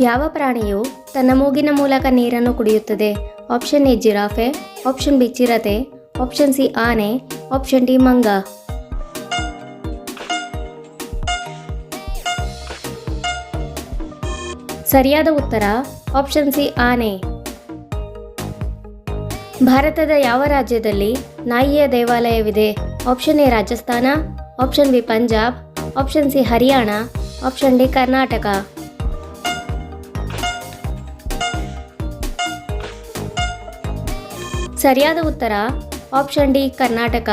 ಯಾವ ಪ್ರಾಣಿಯು ತನ್ನ ಮೂಗಿನ ಮೂಲಕ ನೀರನ್ನು ಕುಡಿಯುತ್ತದೆ? ಆಪ್ಷನ್ ಎ ಜಿರಾಫೆ, ಆಪ್ಷನ್ ಬಿ ಚಿರತೆ, ಆಪ್ಷನ್ ಸಿ ಆನೆ, ಆಪ್ಷನ್ ಡಿ ಮಂಗ. ಸರಿಯಾದ ಉತ್ತರ, ಆಪ್ಷನ್ ಸಿ ಆನೆ. ಭಾರತದ ಯಾವ ರಾಜ್ಯದಲ್ಲಿ ನಾಯಿಯ ದೇವಾಲಯವಿದೆ? Option A Rajasthan, option B Punjab, option C Haryana, option D Karnataka. ಸರಿಯಾದ ಉತ್ತರ, ಆಪ್ಷನ್ ಡಿ, ಕರ್ನಾಟಕ.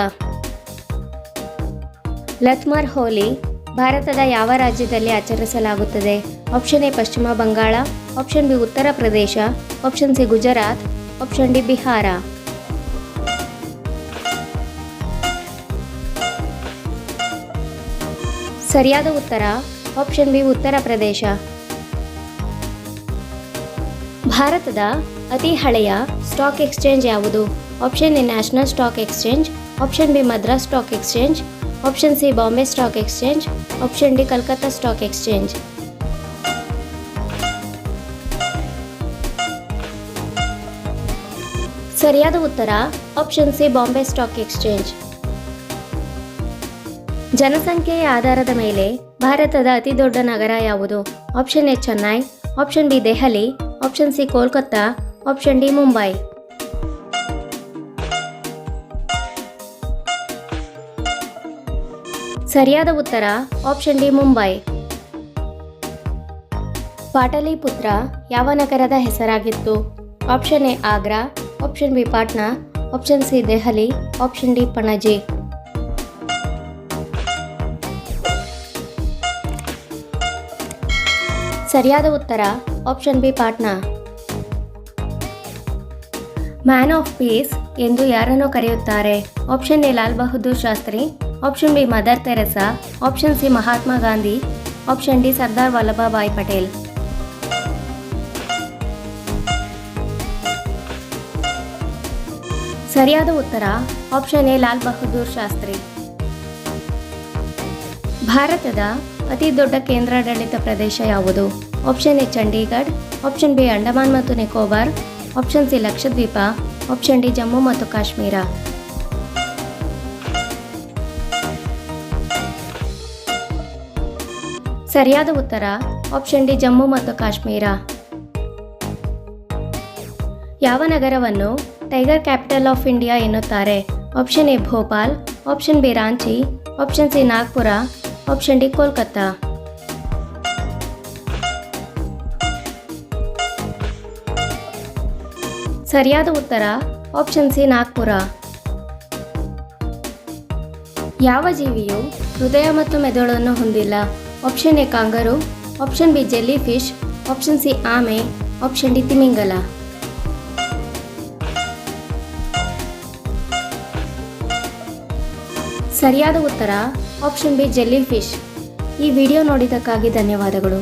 ಲತ್ಮಾರ್ ಹೋಲಿ, ಭಾರತದ ಯಾವ ರಾಜ್ಯದಲ್ಲಿ ಆಚರಿಸಲಾಗುತ್ತದೆ? ಆಪ್ಷನ್ ಎ, ಪಶ್ಚಿಮ Bangala, option B, Uttar Pradesh, option C, Gujarat, option D, Bihar. ಸರಿಯಾದ ಉತ್ತರ, ಆಪ್ಷನ್ ಬಿ, ಉತ್ತರ ಪ್ರದೇಶ. ಭಾರತದ ಅತಿ ಹಳೆಯ ಸ್ಟಾಕ್ ಎಕ್ಸ್ಚೇಂಜ್ ಯಾವುದು? Option A national stock exchange, option B Madras stock exchange, option C Bombay stock exchange, option D Calcutta stock exchange. ಸರಿಯಾದ ಉತ್ತರ option C Bombay stock exchange. ಜನಸಂಖ್ಯೆಯ ಆಧಾರದ ಮೇಲೆ ಭಾರತದ ಅತಿ ದೊಡ್ಡ ನಗರ ಯಾವುದು? Option A Chennai, option B Delhi, option C Kolkata option D Mumbai ಸರಿಯಾದ ಉತ್ತರ ಆಪ್ಷನ್ ಡಿ ಮುಂಬೈ ಪಾಟಲಿಪುತ್ರ ಯಾವ ನಗರದ ಹೆಸರಾಗಿತ್ತು? Option A Agra option B Patna option C Delhi option D Panaji ಸರಿಯಾದ ಉತ್ತರ option B Patna man of peace ಎಂದು ಯಾರನ್ನು ಕರೆಯುತ್ತಾರೆ? Option A, Lal Bahadur Shastri. Option B, Mother Teresa. Option C, Mahatma Gandhi. Option D, Sardar Vallabhbhai Patel. ಸರಿಯಾದ ಉತ್ತರ option A, Lal Bahadur Shastri. ಭಾರತದ ಅತಿ ದೊಡ್ಡ ಕೇಂದ್ರಾಡಳಿತ ಪ್ರದೇಶ ಯಾವುದು? Option A, Chandigarh. Option B, Andaman ಮತ್ತು Nicobar. Option C Lakshadweep option D Jammu ಮತ್ತು ಕಾಶ್ಮೀರ ಸರಿಯಾದ ಉತ್ತರ ಆಪ್ಷನ್ ಡಿ ಜಮ್ಮು ಮತ್ತು ಕಾಶ್ಮೀರ ಯಾವ ನಗರವನ್ನು ಟೈಗರ್ ಕ್ಯಾಪಿಟಲ್ ಆಫ್ ಇಂಡಿಯಾ ಎನ್ನುತ್ತಾರೆ? Option A Bhopal option B Ranchi option C Nagpur option D Kolkata ಸರಿಯಾದ ಉತ್ತರ ಆಪ್ಷನ್ ಸಿ ನಾಗ್ಪುರ. ಯಾವ ಜೀವಿಯು ಹೃದಯ ಮತ್ತು ಮೆದುಳನ್ನು ಹೊಂದಿಲ್ಲ? Option A kangaroo option B jellyfish option C ಆಮೆ ಆಪ್ಷನ್ ಡಿ ತಿಮಿಂಗಲ. ಸರಿಯಾದ ಉತ್ತರ ಆಪ್ಷನ್ ಬಿ ಜೆಲ್ಲಿ ಫಿಶ್ ಈ ವಿಡಿಯೋ ನೋಡಿದ್ದಕ್ಕಾಗಿ ಧನ್ಯವಾದಗಳು.